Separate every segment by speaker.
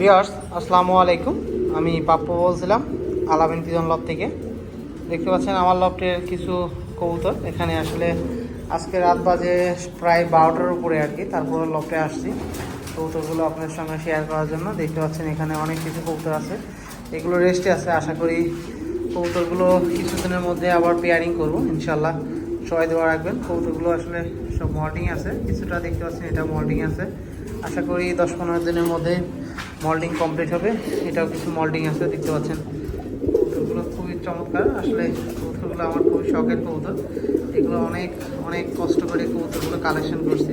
Speaker 1: Viewers আসসালামু আলাইকুম। আমি পাপ্পু বলছিলাম, আলামিন পিজন লব থেকে। দেখতে পাচ্ছেন আমার লফটের কিছু কবুতর। এখানে আসলে আজকে রাত বাজে প্রায় বারোটার উপরে আর কি। তারপর লফটে আসছি কবুতরগুলো আপনার সঙ্গে শেয়ার করার জন্য। দেখতে পাচ্ছেন এখানে অনেক কিছু কবুতর আছে। এগুলো রেস্টে আছে। আশা করি কবুতরগুলো কিছুদিনের মধ্যে আবার পেয়ারিং করব ইনশাল্লাহ সবাই দেওয়া রাখবেন। কবুতরগুলো আসলে সব মল্টিং আছে। কিছুটা দেখতে পাচ্ছেন এটা মল্টিং আছে। আশা করি দশ পনেরো দিনের মধ্যে মল্টিং কমপ্লিট হবে। এটাও কিছু মল্ডিং আছে, দেখতে পাচ্ছেন। কবুতরগুলো খুবই চমৎকার। আসলে কবুতরগুলো আমার খুবই শখের কবুতর। এগুলো অনেক অনেক কষ্ট করে কবুতরগুলো কালেকশন করছি।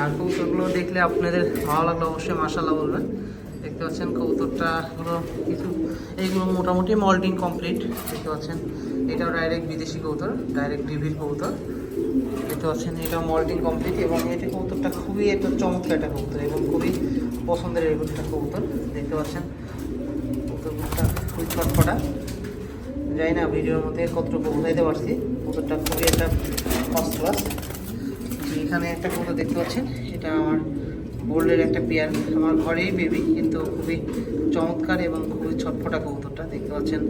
Speaker 1: আর কবুতরগুলো দেখলে আপনাদের ভালো লাগলে অবশ্যই মাসাল্লাহ বলবেন। দেখতে পাচ্ছেন কবুতরটা হলো কিছু এইগুলো মোটামুটি মল্টিং কমপ্লিট দেখতে পাচ্ছেন, এটাও ডাইরেক্ট বিদেশি কবুতর ডাইরেক্ট ডিভির কবুতর। দেখতে পাচ্ছেন এটা মল্টিং কমপ্লিট এবং এটা কবুতরটা খুবই একটা চমৎকার একটা কবুতর এবং খুবই পছন্দের এরকম একটা কবুতর, দেখতে পাচ্ছেন। কবুতরটা খুবই ছটফটা। যাই না ভিডিওর মধ্যে কতটুকু বোঝাইতে পারছি। কবুতরটা খুবই একটা ফার্স্ট ক্লাস এখানে একটা কবুতর দেখতে পাচ্ছেন, এটা আমার গোল্ডের একটা পেয়ার। আমার ঘরেই বেবি কিন্তু খুবই চমৎকার এবং খুবই ছটফটা কবুতরটা, দেখতে পাচ্ছেন।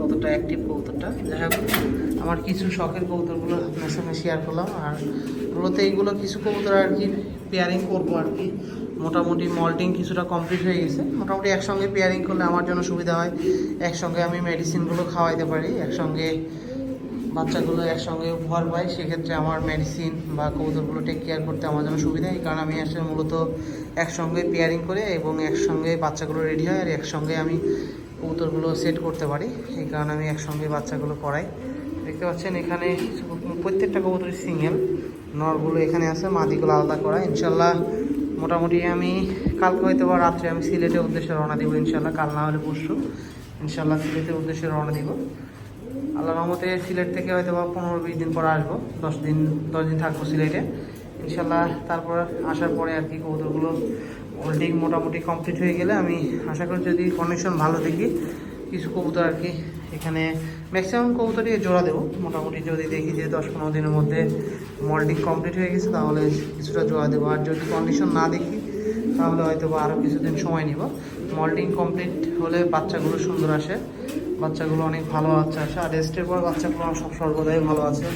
Speaker 1: কতটা অ্যাক্টিভ কবুতরটা যাই হোক, আমার কিছু শখের কবুতরগুলো আপনার সঙ্গে শেয়ার করলাম। আর মূলত এইগুলো কিছু কবুতর আর কি পেয়ারিং করব আর কি। মোটামুটি মল্টিং কিছুটা কমপ্লিট হয়ে গেছে। মোটামুটি একসঙ্গে পেয়ারিং করলে আমার জন্য সুবিধা হয়। একসঙ্গে আমি মেডিসিনগুলো খাওয়াইতে পারি। একসঙ্গে বাচ্চাগুলো একসঙ্গে উপহার পাই। সেক্ষেত্রে আমার মেডিসিন বা কবুতরগুলো টেক কেয়ার করতে আমার জন্য সুবিধা হয়। কারণ আমি আসলে মূলত একসঙ্গে পেয়ারিং করে এবং একসঙ্গে বাচ্চাগুলো রেডি হয়। আর একসঙ্গে আমি কবুতরগুলো সেট করতে পারি। এই কারণে আমি একসঙ্গে বাচ্চাগুলো করাই। দেখতে পাচ্ছেন এখানে প্রত্যেকটা কবুতরই সিঙ্গেল নরগুলো এখানে আছে, মাদিগুলো আলাদা করা। ইনশাল্লাহ মোটামুটি আমি কালকে হয়তো বা রাত্রে আমি সিলেটের উদ্দেশ্যে রওনা দিব ইনশাল্লাহ, কাল না হলে পরশু। ইনশাল্লাহ সিলেটের উদ্দেশ্যে রওনা দিব। আল্লাহ রহমতে সিলেট থেকে হয়তো বা পনেরো বিশ দিন পর আসব। দশ দিন দশ দিন থাকব সিলেটে। ইনশাল্লাহ তারপর আসার পরে আর কি কবুতরগুলো হোল্ডিং মোটামুটি কমপ্লিট হয়ে গেলে আমি আশা করি যদি কন্ডিশন ভালো দেখি, কিছু কবুতর আর কি এখানে ম্যাক্সিমাম কবুতরই জোড়া দেবো। মোটামুটি যদি দেখি যে দশ পনেরো দিনের মধ্যে মল্টিং কমপ্লিট হয়ে গেছে, তাহলে কিছুটা জোড়া দেবো। আর যদি কন্ডিশন না দেখি, তাহলে হয়তো বা আরও কিছুদিন সময় নিব। মল্টিং কমপ্লিট হলে বাচ্চাগুলো সুন্দর আসে। বাচ্চাগুলো অনেক ভালো বাচ্চা আসে। আর রেস্টের পর বাচ্চাগুলো সব সর্বদাই ভালো আছে।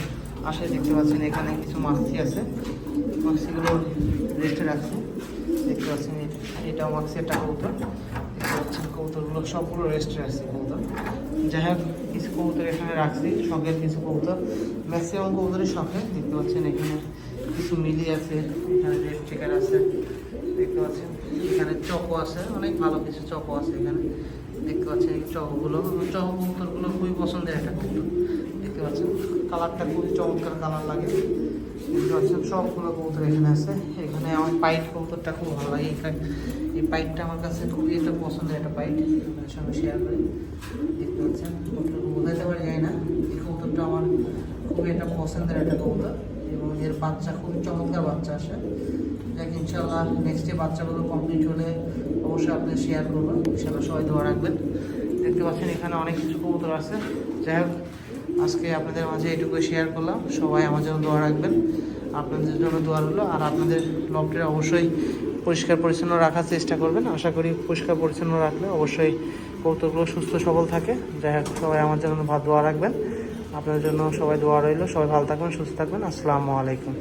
Speaker 1: আসে দেখতে পাচ্ছেন, এখানে কিছু মাছি আছে। মাছিগুলো রেস্টে রাখছি। দেখতে পাচ্ছেন এটা- মাছি একটা কবুতর। দেখতে পাচ্ছেন, কবুতরগুলো সবগুলো রেস্টে আছে কবুতর। যাই হোক, কিছু কবুতর এখানে রাখছি, শখের কিছু কবুতর। ম্যাক্সিমাম কবুতরই শখের, দেখতে পাচ্ছেন এখানে কিছু মিলি আছে, এখানে রেড চেকার আছে, দেখতে পাচ্ছেন। এখানে চকো আছে, অনেক ভালো কিছু চকো আছে এখানে। দেখতে পাচ্ছেন এই চকগুলো চক কবুতরগুলো খুবই পছন্দের একটা কবুতর। দেখতে পাচ্ছেন। কালারটা খুবই চমৎকার কালার লাগে। দেখতে পাচ্ছেন, সবগুলো কবুতর এখানে আছে। এখানে আমার পাইট কবুতরটা খুব ভালো লাগে। এই- পাইটটা আমার কাছে খুবই একটা পছন্দের একটা পাইট। আপনার সঙ্গে শেয়ার করি। দেখতে পাচ্ছেন, কবুতরটা বোঝাতে পারি যায় না। এই কবুতরটা আমার খুবই একটা পছন্দের একটা কবুতর এবং এর বাচ্চা খুবই চমৎকার বাচ্চা আসে। দেখ ইনশাল্লাহ নেক্সট বাচ্চাগুলো কমপ্লিট হলে অবশ্যই আপনি শেয়ার করবেন ইনশাল্লাহ সবাই দোয়া রাখবেন। দেখতে পাচ্ছেন, এখানে অনেক কিছু কবুতর আছে। যাই হোক আজকে আপনাদের মাঝে এটুকু শেয়ার করলাম। সবাই আমার জন্য দোয়া রাখবেন। আপনাদের জন্য দোয়া রইল। আর আপনাদের লকটা অবশ্যই পরিষ্কার পরিচ্ছন্ন রাখার চেষ্টা করবেন। আশা করি পরিষ্কার পরিচ্ছন্ন রাখলে অবশ্যই কৌতুকগুলো সুস্থ সবল থাকে। যাই হোক, সবাই আমার জন্য দোয়া রাখবেন। আপনাদের জন্য সবাই দোয়া রইল। সবাই ভালো থাকবেন, সুস্থ থাকবেন। আসসালামু আলাইকুম।